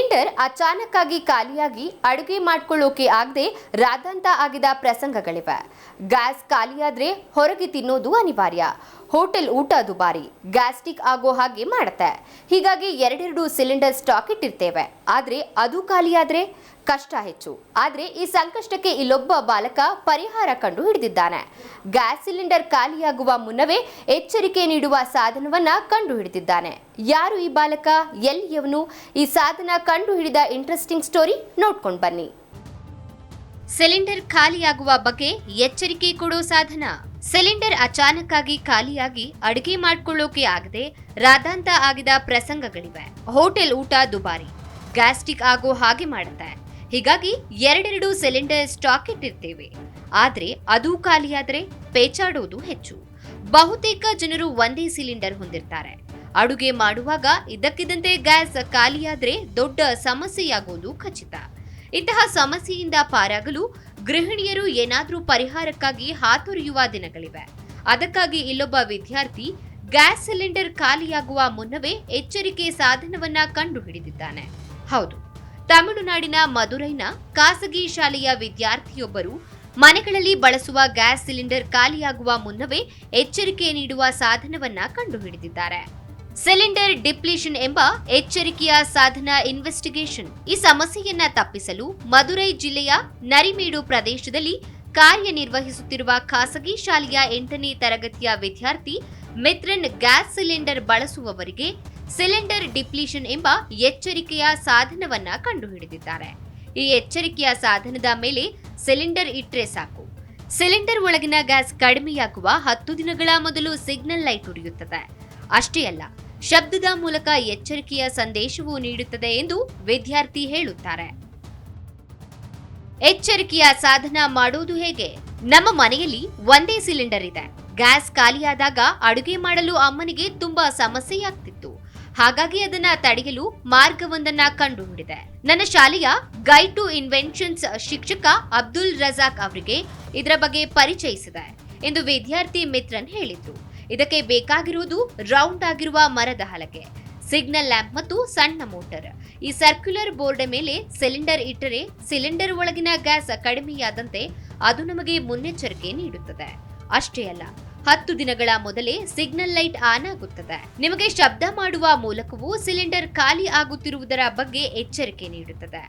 Cylinder ಅಚಾನಕ್ಕಾಗಿ ಖಾಲಿಯಾಗಿ ಅಡುಗೆ ಮಾಡ್ಕೊಳ್ಳೋಕೆ ಆಗದೆ ರಾದಂತ ಆಗಿದ ಪ್ರಸಂಗಗಳಿವೆ. ಗ್ಯಾಸ್ ಖಾಲಿಯಾದ್ರೆ ಹೊರಗೆ ತಿನ್ನೋದು ಅನಿವಾರ್ಯ. ಹೋಟೆಲ್ ಊಟ ದುಬಾರಿ ಗ್ಯಾಸ್ಟಿಕ್ ಆಗೋ ಹಾಗೆ ಮಾಡುತ್ತೆ. ಹೀಗಾಗಿ ಎರಡೆರಡು ಸಿಲಿಂಡರ್ ಸ್ಟಾಕ್ ಇಟ್ಟಿರ್ತೇವೆ. ಆದರೆ ಅದು ಖಾಲಿಯಾದರೆ ಕಷ್ಟ ಹೆಚ್ಚು. ಆದರೆ ಈ ಸಂಕಷ್ಟಕ್ಕೆ ಇಲ್ಲೊಬ್ಬ ಬಾಲಕ ಪರಿಹಾರ ಕಂಡು ಹಿಡಿದಿದ್ದಾನೆ. ಗ್ಯಾಸ್ ಸಿಲಿಂಡರ್ ಖಾಲಿಯಾಗುವ ಮುನ್ನವೇ ಎಚ್ಚರಿಕೆ ನೀಡುವ ಸಾಧನವನ್ನ ಕಂಡು ಹಿಡಿದಿದ್ದಾನೆ. ಯಾರು ಈ ಬಾಲಕ? ಎಲ್ಲಿಯವನು? ಈ ಸಾಧನ ಕಂಡು ಹಿಡಿದ ಇಂಟ್ರೆಸ್ಟಿಂಗ್ ಸ್ಟೋರಿ ನೋಡ್ಕೊಂಡು ಬನ್ನಿ. ಸಿಲಿಂಡರ್ ಖಾಲಿಯಾಗುವ ಬಗ್ಗೆ ಎಚ್ಚರಿಕೆ ಕೊಡೋ ಸಾಧನ. ಸಿಲಿಂಡರ್ ಅಚಾನಕ್ಕಾಗಿ ಖಾಲಿಯಾಗಿ ಅಡುಗೆ ಮಾಡ್ಕೊಳ್ಳೋಕೆ ಆಗದೆ ರಾದಾಂತ ಆಗಿದ ಪ್ರಸಂಗಗಳಿವೆ. ಹೋಟೆಲ್ ಊಟ ದುಬಾರಿ. ಗ್ಯಾಸ್ಟಿಕ್ ಆಗೋ ಹಾಗೆ ಮಾಡುತ್ತೆ. ಹೀಗಾಗಿ ಎರಡೆರಡು ಸಿಲಿಂಡರ್ ಸ್ಟಾಕ್ ಇಟ್ಟಿರ್ತೇವೆ ಆದ್ರೆ ಅದು ಖಾಲಿಯಾದ್ರೆ ಪೇಚಾಡೋದು ಹೆಚ್ಚು. ಬಹುತೇಕ ಜನರು ಒಂದೇ ಸಿಲಿಂಡರ್ ಹೊಂದಿರ್ತಾರೆ. ಅಡುಗೆ ಮಾಡುವಾಗ ಇದ್ದಕ್ಕಿದ್ದಂತೆ ಗ್ಯಾಸ್ ಖಾಲಿಯಾದ್ರೆ ದೊಡ್ಡ ಸಮಸ್ಯೆಯಾಗೋದು ಖಚಿತ. ಇಂತಹ ಸಮಸ್ಯೆಯಿಂದ ಪಾರಾಗಲು ಗೃಹಿಣಿಯರು ಏನಾದರೂ ಪರಿಹಾರಕ್ಕಾಗಿ ಹಾತೊರೆಯುವ ದಿನಗಳಿವೆ. ಅದಕ್ಕಾಗಿ ಇಲ್ಲೊಬ್ಬ ವಿದ್ಯಾರ್ಥಿ ಗ್ಯಾಸ್ ಸಿಲಿಂಡರ್ ಖಾಲಿಯಾಗುವ ಮುನ್ನವೇ ಎಚ್ಚರಿಕೆ ಸಾಧನವನ್ನ ಕಂಡು ಹಿಡಿದಿದ್ದಾನೆ ಹೌದು, ತಮಿಳುನಾಡಿನ ಮಧುರೈನ ಖಾಸಗಿ ಶಾಲೆಯ ವಿದ್ಯಾರ್ಥಿಯೊಬ್ಬರು ಮನೆಗಳಲ್ಲಿ ಬಳಸುವ ಗ್ಯಾಸ್ ಸಿಲಿಂಡರ್ ಖಾಲಿಯಾಗುವ ಮುನ್ನವೇ ಎಚ್ಚರಿಕೆ ನೀಡುವ ಸಾಧನವನ್ನ ಕಂಡುಹಿಡಿದಿದ್ದಾರೆ. ಸಿಲಿಂಡರ್ ಡಿಪ್ಲೀಷನ್ ಎಂಬ ಎಚ್ಚರಿಕೆಯ ಸಾಧನ ಇನ್ವೆಸ್ಟಿಗೇಷನ್. ಈ ಸಮಸ್ಯೆಯನ್ನ ತಪ್ಪಿಸಲು ಮದುರೈ ಜಿಲ್ಲೆಯ ನರಿಮೇಡು ಪ್ರದೇಶದಲ್ಲಿ ಕಾರ್ಯನಿರ್ವಹಿಸುತ್ತಿರುವ ಖಾಸಗಿ ಶಾಲೆಯ ಎಂಟನೇ ತರಗತಿಯ ವಿದ್ಯಾರ್ಥಿ ಮಿತ್ರನ್ ಗ್ಯಾಸ್ ಸಿಲಿಂಡರ್ ಬಳಸುವವರಿಗೆ ಸಿಲಿಂಡರ್ ಡಿಪ್ಲೀಷನ್ ಎಂಬ ಎಚ್ಚರಿಕೆಯ ಸಾಧನವನ್ನ ಕಂಡುಹಿಡಿದಿದ್ದಾರೆ. ಈ ಎಚ್ಚರಿಕೆಯ ಸಾಧನದ ಮೇಲೆ ಸಿಲಿಂಡರ್ ಇಟ್ಟರೆ ಸಾಕು. ಸಿಲಿಂಡರ್ ಒಳಗಿನ ಗ್ಯಾಸ್ ಕಡಿಮೆಯಾಗುವ ಹತ್ತು ದಿನಗಳ ಮೊದಲು ಸಿಗ್ನಲ್ ಲೈಟ್ ಉರಿಯುತ್ತದೆ ಅಷ್ಟೇ ಅಲ್ಲ ಶಬ್ದದ ಮೂಲಕ ಎಚ್ಚರಿಕೆಯ ಸಂದೇಶವೂ ನೀಡುತ್ತದೆ ಎಂದು ವಿದ್ಯಾರ್ಥಿ ಹೇಳುತ್ತಾರೆ. ಎಚ್ಚರಿಕೆಯ ಸಾಧನ ಮಾಡುವುದು ಹೇಗೆ? ನಮ್ಮ ಮನೆಯಲ್ಲಿ ಒಂದೇ ಸಿಲಿಂಡರ್ ಇದೆ. ಗ್ಯಾಸ್ ಖಾಲಿಯಾದಾಗ ಅಡುಗೆ ಮಾಡಲು ಅಮ್ಮನಿಗೆ ತುಂಬಾ ಸಮಸ್ಯೆಯಾಗ್ತಿತ್ತು. ಹಾಗಾಗಿ ಅದನ್ನ ತಡೆಯಲು ಮಾರ್ಗವೊಂದನ್ನ ಕಂಡುಹಿಡಿದೆ. ನನ್ನ ಶಾಲೆಯ ಗೈಡ್ ಟು ಇನ್ವೆನ್ಷನ್ಸ್ ಶಿಕ್ಷಕ ಅಬ್ದುಲ್ ರಜಾಕ್ ಅವರಿಗೆ ಇದರ ಬಗ್ಗೆ ಪರಿಚಯಿಸಿದೆ ಎಂದು ವಿದ್ಯಾರ್ಥಿ ಮಿತ್ರನ್ ಹೇಳಿದ್ರು. ಇದಕ್ಕೆ ಬೇಕಾಗಿರುವುದು ರೌಂಡ್ ಆಗಿರುವ ಮರದ ಹಲಗೆ ಸಿಗ್ನಲ್ ಲ್ಯಾಂಪ್ ಮತ್ತು ಸಣ್ಣ ಮೋಟರ್. ಈ ಸರ್ಕ್ಯುಲರ್ ಬೋರ್ಡ್ ಮೇಲೆ ಸಿಲಿಂಡರ್ ಇಟ್ಟರೆ ಸಿಲಿಂಡರ್ ಒಳಗಿನ ಗ್ಯಾಸ್ ಕಡಿಮೆಯಾದಂತೆ ಅದು ನಮಗೆ ಮುನ್ನೆಚ್ಚರಿಕೆ ನೀಡುತ್ತದೆ. ಅಷ್ಟೇ ಅಲ್ಲ, ಹತ್ತು ದಿನಗಳ ಮೊದಲೇ ಸಿಗ್ನಲ್ ಲೈಟ್ ಆನ್ ಆಗುತ್ತದೆ. ನಿಮಗೆ ಶಬ್ದ ಮಾಡುವ ಮೂಲಕವೂ ಸಿಲಿಂಡರ್ ಖಾಲಿ ಆಗುತ್ತಿರುವುದರ ಬಗ್ಗೆ ಎಚ್ಚರಿಕೆ ನೀಡುತ್ತದೆ.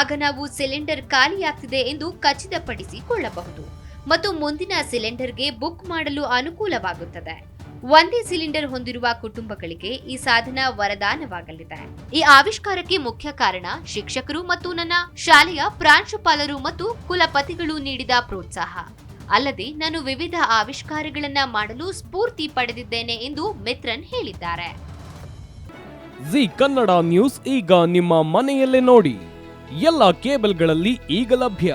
ಆಗ ನಾವು ಸಿಲಿಂಡರ್ ಖಾಲಿಯಾಗ್ತಿದೆ ಎಂದು ಖಚಿತಪಡಿಸಿಕೊಳ್ಳಬಹುದು. ಮತ್ತು ಮುಂದಿನ ಸಿಲಿಂಡರ್ಗೆ ಬುಕ್ ಮಾಡಲು ಅನುಕೂಲವಾಗುತ್ತದೆ. ಒಂದೇ ಸಿಲಿಂಡರ್ ಹೊಂದಿರುವ ಕುಟುಂಬಗಳಿಗೆ ಈ ಸಾಧನ ವರದಾನವಾಗಲಿದೆ. ಈ ಆವಿಷ್ಕಾರಕ್ಕೆ ಮುಖ್ಯ ಕಾರಣ ಶಿಕ್ಷಕರು ಮತ್ತು ನನ್ನ ಶಾಲೆಯ ಪ್ರಾಂಶುಪಾಲರು ಮತ್ತು ಕುಲಪತಿಗಳು ನೀಡಿದ ಪ್ರೋತ್ಸಾಹ. ಅಲ್ಲದೆ ನಾನು ವಿವಿಧ ಆವಿಷ್ಕಾರಗಳನ್ನ ಮಾಡಲು ಸ್ಫೂರ್ತಿ ಪಡೆದಿದ್ದೇನೆ ಎಂದು ಮಿತ್ರನ್ ಹೇಳಿದ್ದಾರೆ. ಜಿ ಕನ್ನಡ ನ್ಯೂಸ್ ಈಗ ನಿಮ್ಮ ಮನೆಯಲ್ಲೇ ನೋಡಿ. ಎಲ್ಲ ಕೇಬಲ್ಗಳಲ್ಲಿ ಈಗ ಲಭ್ಯ.